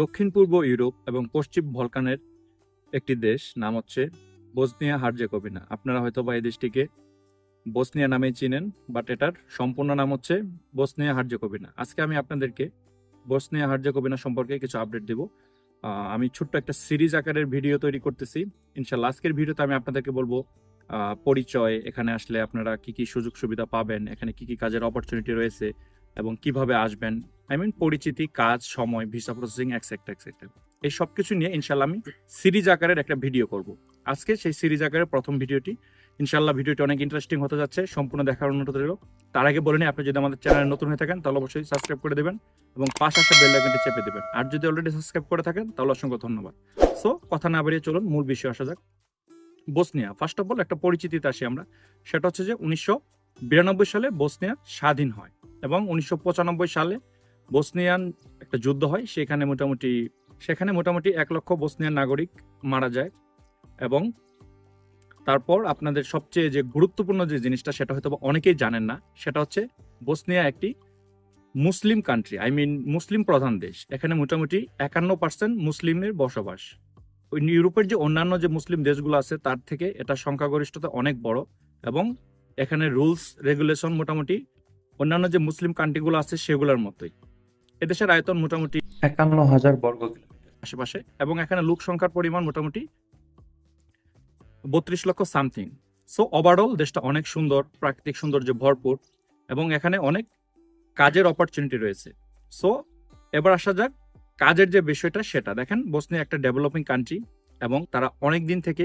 দক্ষিণ পূর্ব ইউরোপ এবং পশ্চিম ভলকানের একটি দেশ, নাম হচ্ছে বসনিয়া হার্জেকোভিনা আপনারা হয়তো বা এই দেশটিকে বসনিয়া নামেই চিনেন বাট এটার সম্পূর্ণ নাম হচ্ছে বসনিয়া হার্জেকোভিনা আজকে আমি আপনাদেরকে বসনিয়া হার্জেকোভিনা সম্পর্কে কিছু আপডেট দেব। আমি ছোট্ট একটা সিরিজ আকারের ভিডিও তৈরি করতেছি। ইনশাল্লাহ আজকের ভিডিওতে আমি আপনাদেরকে বলব পরিচয়, এখানে আসলে আপনারা কি কি সুযোগ সুবিধা পাবেন, এখানে কি কি কাজের অপরচুনিটি রয়েছে এবং কীভাবে আসবেন? আই মিন পরিচিতি, কাজ, সময় ভিসা প্রসেসিং এক্সেট্রা এক্সেট্রা এই সব কিছু নিয়ে ইনশাল্লাহ আমি সিরিজ আকারের একটা ভিডিও করব। আজকে সেই সিরিজ আকারের প্রথম ভিডিওটি। ইনশাল্লাহ ভিডিওটি অনেক ইন্টারেস্টিং হতে যাচ্ছে, সম্পূর্ণ দেখার অনুরোধ রইল। তার আগে বলে নিই, আপনি যদি আমাদের চ্যানেলে নতুন হয়ে থাকেন, তাহলে অবশ্যই সাবস্ক্রাইব করে দেবেন এবং পাশ আসা বেল আইকনটি চেপে দেবেন। আর যদি অলরেডি সাবস্ক্রাইব করে থাকেন, তাহলে অসংখ্য ধন্যবাদ। সো কথা না বাড়িয়ে চলুন, মূল বিষয় আসা যাক। বসনিয়া ফার্স্ট অফ অল একটা পরিচিতিতে আসি আমরা। সেটা হচ্ছে যে উনিশশো বিরানব্বই সালে বসনিয়া স্বাধীন হয়। এবং উনিশশো পঁচানব্বই সালে বসনিয়ান একটা যুদ্ধ হয়, সেখানে মোটামুটি সেখানে মোটামুটি এক লক্ষ বসনিয়ান নাগরিক মারা যায় এবং তারপর আপনাদের সবচেয়ে যে গুরুত্বপূর্ণ যে জিনিসটা, সেটা হয়তো অনেকেই জানেন না, সেটা হচ্ছে বসনিয়া একটি মুসলিম কান্ট্রি আই মিন মুসলিম প্রধান দেশ। এখানে মোটামুটি একান্ন পার্সেন্ট মুসলিমের বসবাস। ওই ইউরোপের যে অন্যান্য যে মুসলিম দেশগুলো আছে, তার থেকে এটা সংখ্যাগরিষ্ঠতা অনেক বড় এবং এখানে রুলস রেগুলেশন মোটামুটি অন্যান্য যে মুসলিম কান্ট্রিগুলো আছে সেগুলোর মতোই। এদেশের আয়তন মোটামুটি একান্ন হাজার বর্গ কিলোমিটার। আশেপাশে এবং এখানে লোক সংখ্যার পরিমাণ মোটামুটি বত্রিশ লক্ষ সামথিং। সো ওভারঅল দেশটা অনেক সুন্দর প্রাকৃতিক সৌন্দর্য ভরপুর এবং এখানে অনেক কাজের অপরচুনিটি রয়েছে। সো এবার আসা যাক কাজের যে বিষয়টা সেটা। দেখেন বসনিয়া একটা ডেভেলপিং কান্ট্রি এবং তারা অনেক দিন থেকে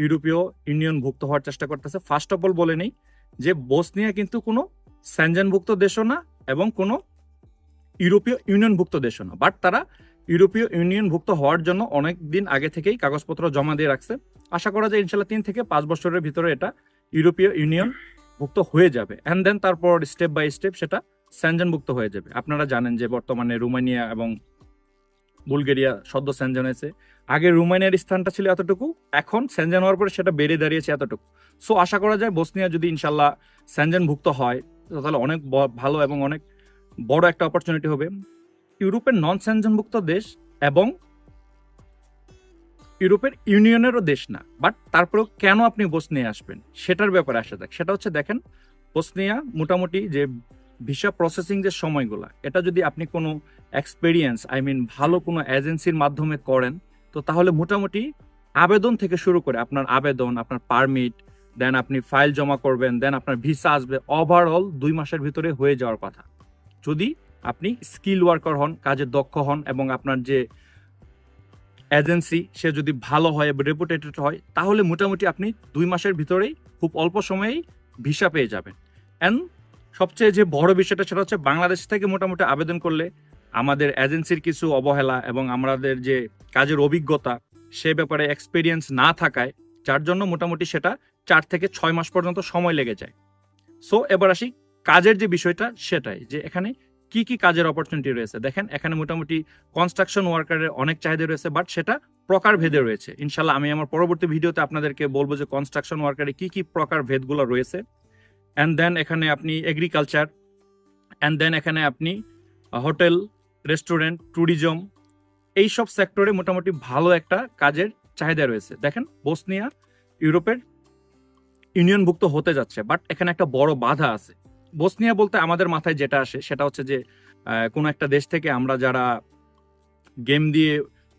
ইউরোপীয় ইউনিয়ন ভুক্ত হওয়ার চেষ্টা করতেছে। ফার্স্ট অফ অল বলে নেই যে বসনিয়া কিন্তু কোনো স্যানজেনভুক্ত দেশও না এবং কোনো ইউরোপীয় ইউনিয়নভুক্ত দেশও না। বাট তারা ইউরোপীয় ইউনিয়নভুক্ত হওয়ার জন্য অনেক দিন আগে থেকেই কাগজপত্র জমা দিয়ে রাখছে। আশা করা যায় ইনশাল্লাহ তিন থেকে পাঁচ বছরের ভিতরে এটা ইউরোপীয় ইউনিয়ন ভুক্ত হয়ে যাবে। অ্যান্ড দেন তারপর স্টেপ বাই স্টেপ সেটা স্যানজনভুক্ত হয়ে যাবে। আপনারা জানেন যে বর্তমানে রোমানিয়া এবং বুলগেরিয়া সদ্য স্যানজন হয়েছে। আগে রোমানিয়ার স্থানটা ছিল এতটুকু, এখন স্যানজন হওয়ার পরে সেটা বেড়ে দাঁড়িয়েছে এতটুকু। সো আশা করা যায় বসনিয়া যদি ইনশাল্লাহ স্যানজনভুক্ত হয় তাহলে অনেক ভালো এবং অনেক বড় একটা অপরচুনিটি হবে। ইউরোপের নন স্যানজনভুক্ত দেশ এবং ইউরোপের ইউনিয়নেরও দেশ না। বাট তারপরেও কেন আপনি বসনিয়া আসবেন? সেটার ব্যাপারে আসা যাক। সেটা হচ্ছে দেখেন, বসনিয়া মোটামুটি যে ভিসা প্রসেসিং যে সময়গুলো, এটা যদি আপনি কোনো এক্সপেরিয়েন্স আই মিন ভালো কোনো এজেন্সির মাধ্যমে করেন, তো তাহলে মোটামুটি আবেদন থেকে শুরু করে আপনার আবেদন, আপনার পারমিট দেন আপনি ফাইল জমা করবেন দেন আপনার ভিসা আসবে। ওভারঅল দুই মাসের ভিতরে হয়ে যাওয়ার কথা। যদি আপনি স্কিল ওয়ার্কার হন, কাজে দক্ষ হন এবং আপনার যে এজেন্সি সে যদি ভালো হয় এবং রেপুটেটেড হয়, তাহলে মোটামুটি আপনি দুই মাসের ভিতরেই খুব অল্প সময়েই ভিসা পেয়ে যাবেন। অ্যান্ড সবচেয়ে যে বড় বিষয়টা সেটা হচ্ছে বাংলাদেশ থেকে মোটামুটি আবেদন করলে আমাদের এজেন্সির কিছু অবহেলা এবং আমাদের যে কাজের অভিজ্ঞতা, সে ব্যাপারে এক্সপিরিয়েন্স না থাকায়, যার জন্য মোটামুটি সেটা চার থেকে ছয় মাস পর্যন্ত সময় লেগে যায়। সো এবার আসি কাজের যে বিষয়টা, সেটাই যে এখানে কি কি কাজের অপরচুনিটি রয়েছে। দেখেন, এখানে মোটামুটি কনস্ট্রাকশন ওয়ার্কারের অনেক চাহিদা রয়েছে বাট সেটা প্রকার ভেদে রয়েছে। ইনশাল্লাহ আমি আমার পরবর্তী ভিডিওতে আপনাদেরকে বলব যে কনস্ট্রাকশন ওয়ার্কারে কি কি প্রকার ভেদগুলো রয়েছে। অ্যান্ড দেন এখানে আপনি এগ্রিকালচার অ্যান্ড দেন এখানে আপনি হোটেল রেস্টুরেন্ট ট্যুরিজম এই সব সেক্টরে মোটামুটি ভালো একটা কাজের চাহিদা রয়েছে। দেখেন বসনিয়া ইউরোপের ইউনিয়নভুক্ত হতে যাচ্ছে বাট এখানে একটা বড় বাধা আছে। বসনিয়া বলতে আমাদের মাথায় যেটা আসে, সেটা হচ্ছে যে কোনো একটা দেশ থেকে আমরা যারা গেম দিয়ে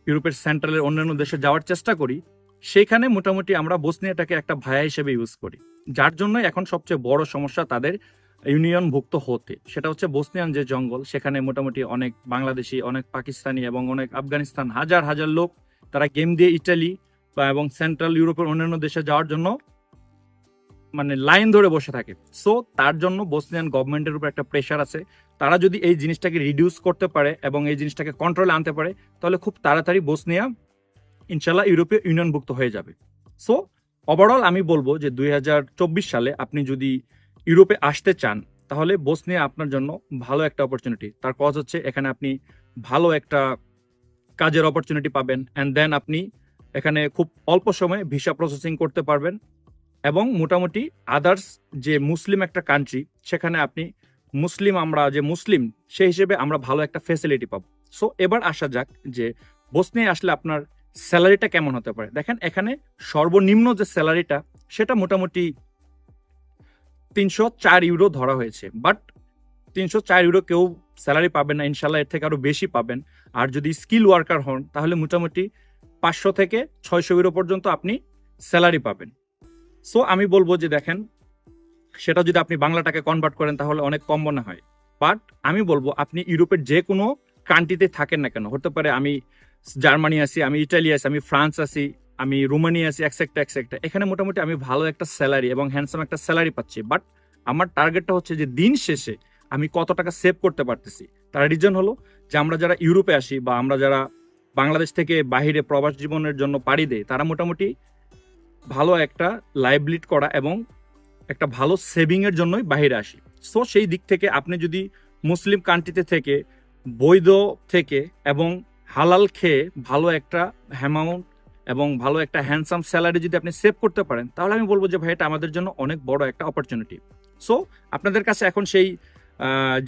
ইউরোপের সেন্ট্রালের অন্যান্য দেশে যাওয়ার চেষ্টা করি, সেখানে মোটামুটি আমরা বসনিয়াটাকে একটা ভায়া হিসেবে ইউজ করি। যার জন্য এখন সবচেয়ে বড় সমস্যা তাদের ইউনিয়নভুক্ত হতে। সেটা হচ্ছে বসনিয়ান যে জঙ্গল, সেখানে মোটামুটি অনেক বাংলাদেশি, অনেক পাকিস্তানি এবং অনেক আফগানিস্তান, হাজার হাজার লোক, তারা গেম দিয়ে ইটালি বা এবং সেন্ট্রাল ইউরোপের অন্যান্য দেশে যাওয়ার জন্য মানে লাইন ধরে বসে থাকে। সো তার জন্য বসনিয়ান গভর্নমেন্টের উপর একটা প্রেশার আছে। তারা যদি এই জিনিসটাকে রিডিউস করতে পারে এবং এই জিনিসটাকে কন্ট্রোলে আনতে পারে, তাহলে খুব তাড়াতাড়ি বসনিয়া ইনশাল্লাহ ইউরোপীয় ইউনিয়নভুক্ত হয়ে যাবে। সো ওভারঅল আমি বলব যে দুই হাজার চব্বিশ সালে আপনি যদি ইউরোপে আসতে চান, তাহলে বসনিয়া আপনার জন্য ভালো একটা অপরচুনিটি তার কজ হচ্ছে এখানে আপনি ভালো একটা কাজের অপরচুনিটি পাবেন। অ্যান্ড দেন আপনি এখানে খুব অল্প সময়ে ভিসা প্রসেসিং করতে পারবেন। এবং মোটামুটি আদার্স যে মুসলিম একটা কান্ট্রি সেখানে আপনি মুসলিম আমরা যে মুসলিম সেই হিসেবে আমরা ভালো একটা ফেসিলিটি পাবো। সো এবার আসা যাক যে বসনিয়ায় আসলে আপনার স্যালারিটা কেমন হতে পারে। দেখেন, এখানে সর্বনিম্ন যে স্যালারিটা সেটা মোটামুটি তিনশো চার ইউরো ধরা হয়েছে। বাট তিনশো চার ইউরো কেউ স্যালারি পাবেন না ইনশাল্লাহ এর থেকে আরও বেশি পাবেন। আর যদি স্কিল ওয়ার্কার হন, তাহলে মোটামুটি পাঁচশো থেকে ছয়শো ইউরো পর্যন্ত আপনি স্যালারি পাবেন। সো আমি বলব যে দেখেন, সেটা যদি আপনি বাংলা টাকা কনভার্ট করেন, তাহলে অনেক কম মনে হয়। বাট আমি বলব, আপনি ইউরোপের যে কোনো কান্ট্রিতে থাকেন না কেন, হতে পারে আমি জার্মানি আছি, আমি ইটালি আছি, আমি ফ্রান্স আছি, আমি রোমানিয়া আছি একসেক্টা একসেক্টা এখানে মোটামুটি আমি ভালো একটা স্যালারি এবং হ্যান্ডসাম একটা স্যালারি পাচ্ছি। বাট আমার টার্গেটটা হচ্ছে যে দিন শেষে আমি কত টাকা সেভ করতে পারতেছি। তার রিজন হলো যে আমরা যারা ইউরোপে আসি বা আমরা যারা বাংলাদেশ থেকে বাহিরে প্রবাস জীবনের জন্য পাড়ি দেয় তারা মোটামুটি ভালো একটা লাইভ লিড করা এবং একটা ভালো সেভিং এর জন্যই বাইরে আসি। সো সেই দিক থেকে আপনি যদি মুসলিম কান্ট্রিতে থেকে, বৈধ থেকে এবং হালাল খেয়ে ভালো একটা অ্যামাউন্ট এবং ভালো একটা হ্যান্ডসাম স্যালারি যদি আপনি সেভ করতে পারেন, তাহলে আমি বলব যে ভাই, এটা আমাদের জন্য অনেক বড় একটা অপরচুনিটি সো আপনাদের কাছে এখন সেই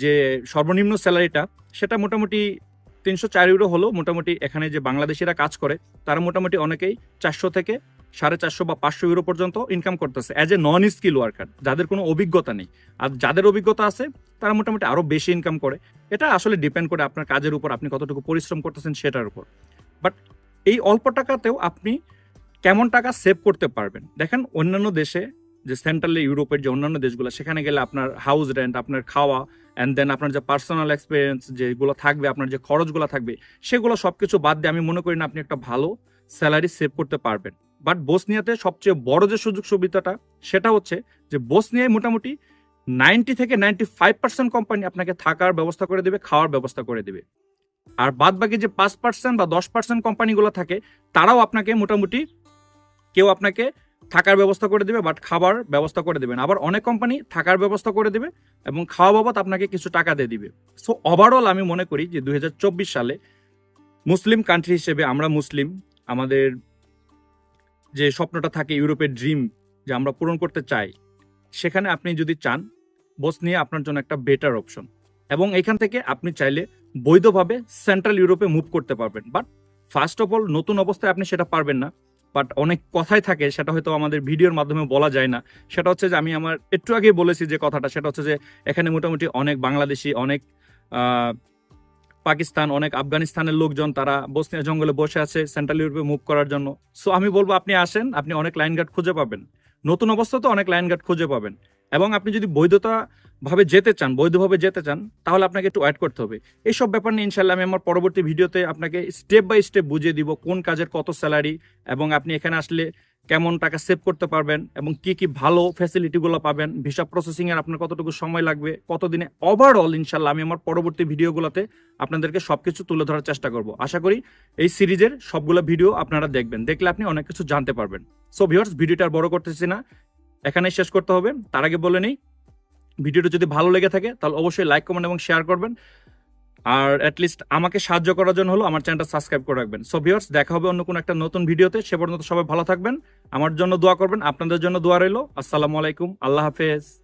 যে সর্বনিম্ন স্যালারিটা সেটা মোটামুটি তিনশো চার ইউরো হলো মোটামুটি এখানে যে বাংলাদেশিরা কাজ করে, তারা মোটামুটি অনেকেই চারশো থেকে সাড়ে চারশো বা পাঁচশো ইউরো পর্যন্ত ইনকাম করতেছে as a non skill worker যাদের কোনো অভিজ্ঞতা নেই। আর যাদের অভিজ্ঞতা আছে, তারা মোটামুটি আরও বেশি ইনকাম করে। এটা আসলে ডিপেন্ড করে আপনার কাজের উপর, আপনি কতটুকু পরিশ্রম করতেছেন সেটার উপর। বাট এই অল্প টাকাতেও আপনি কেমন টাকা সেভ করতে পারবেন? দেখেন অন্যান্য দেশে যে সেন্ট্রাল ইউরোপের যে অন্যান্য দেশগুলো, সেখানে গেলে আপনার হাউস রেন্ট আপনার খাওয়া অ্যান্ড দেন আপনার যে পার্সোনাল এক্সপিরিয়েন্স যেগুলো থাকবে, আপনার যে খরচগুলো থাকবে, সেগুলো সব কিছু বাদ দিয়ে আমি মনে করি না আপনি একটা ভালো স্যালারি সেভ করতে পারবেন। বাট বসনিয়াতে সবচেয়ে বড় যে সুযোগ সুবিধাটা, সেটা হচ্ছে যে বসনিয়ায় মোটামুটি নাইনটি থেকে নাইনটি ফাইভ পার্সেন্ট কোম্পানি আপনাকে থাকার ব্যবস্থা করে দেবে, খাওয়ার ব্যবস্থা করে দেবে। আর বাদ বাকি যে পাঁচ পার্সেন্ট বা দশ পার্সেন্ট কোম্পানিগুলো থাকে, তারাও আপনাকে মোটামুটি কেউ আপনাকে থাকার ব্যবস্থা করে দেবে বাট খাবার ব্যবস্থা করে দেবেন আবার অনেক কোম্পানি থাকার ব্যবস্থা করে দেবে এবং খাওয়া বাবদ আপনাকে কিছু টাকা দিয়ে দিবে। সো ওভারঅল আমি মনে করি যে দু হাজার চব্বিশ সালে মুসলিম কান্ট্রি হিসেবে আমরা মুসলিম, আমাদের যে স্বপ্নটা থাকে ইউরোপের ড্রিম যে আমরা পূরণ করতে চাই, সেখানে আপনি যদি চান বসনিয়া আপনার জন্য একটা বেটার অপশন এবং এখান থেকে আপনি চাইলে বৈধভাবে সেন্ট্রাল ইউরোপে মুভ করতে পারবেন। বাট ফার্স্ট অফ অল নতুন অবস্থায় আপনি সেটা পারবেন না। বাট অনেক কথাই থাকে, সেটা হয়তো আমাদের ভিডিওর মাধ্যমে বলা যায় না। সেটা হচ্ছে যে আমি আমার একটু আগে বলেছি যে কথাটা, সেটা হচ্ছে যে এখানে মোটামুটি অনেক বাংলাদেশি, অনেক পাকিস্তান, অনেক আফগানিস্তানের লোকজন তারা বসনিয়া জঙ্গলে বসে আছে সেন্ট্রাল ইউরোপে মুভ করার জন্য। সো আমি বলব আপনি আসেন, আপনি অনেক লাইন গার্ড খুঁজে পাবেন। নতুন অবস্থা তো অনেক লাইন গার্ড খুঁজে পাবেন। এবং আপনি যদি বৈধতা ভাবে যেতে চান, বৈধভাবে যেতে চান, তাহলে আপনাকে একটু অ্যাড করতে হবে। এইসব ব্যাপার নিয়ে ইনশাল্লাহ আমি আমার পরবর্তী ভিডিওতে আপনাকে স্টেপ বাই স্টেপ বুঝিয়ে দিব কোন কাজের কত স্যালারি এবং আপনি এখানে আসলে কেমন টাকা সেভ করতে পারবেন এবং কি কি ভালো ফ্যাসিলিটিগুলো পাবেন ভিসা প্রসেসিং এর আপনার কতটুকু সময় লাগবে, কতদিনে ওভারঅল ইনশাল্লাহ আমি আমার পরবর্তী ভিডিওগুলোতে আপনাদেরকে সবকিছু তুলে ধরার চেষ্টা করব। আশা করি এই সিরিজের সবগুলো ভিডিও আপনারা দেখবেন। দেখলে আপনি অনেক কিছু জানতে পারবেন। সো ভিউয়ার্স ভিডিওটা বড় করতেছি না। এখানেই শেষ করতে হবে। তার আগে বলে নিই, ভিডিওটা যদি ভালো লেগে থাকে, তাহলে অবশ্যই লাইক কমেন্ট এবং শেয়ার করবেন। আর অ্যাটলিস্ট আমাকে সাহায্য করার জন্য হলো আমার চ্যানেলটা সাবস্ক্রাইব করে রাখবেন। সো ভিউয়ার্স দেখা হবে অন্য কোনো একটা নতুন ভিডিওতে। সে পর্যন্ত সবাই ভালো থাকবেন। আমার জন্য দোয়া করবেন, আপনাদের জন্য দোয়া রইল। আসসালামু আলাইকুম, আল্লাহ হাফেজ।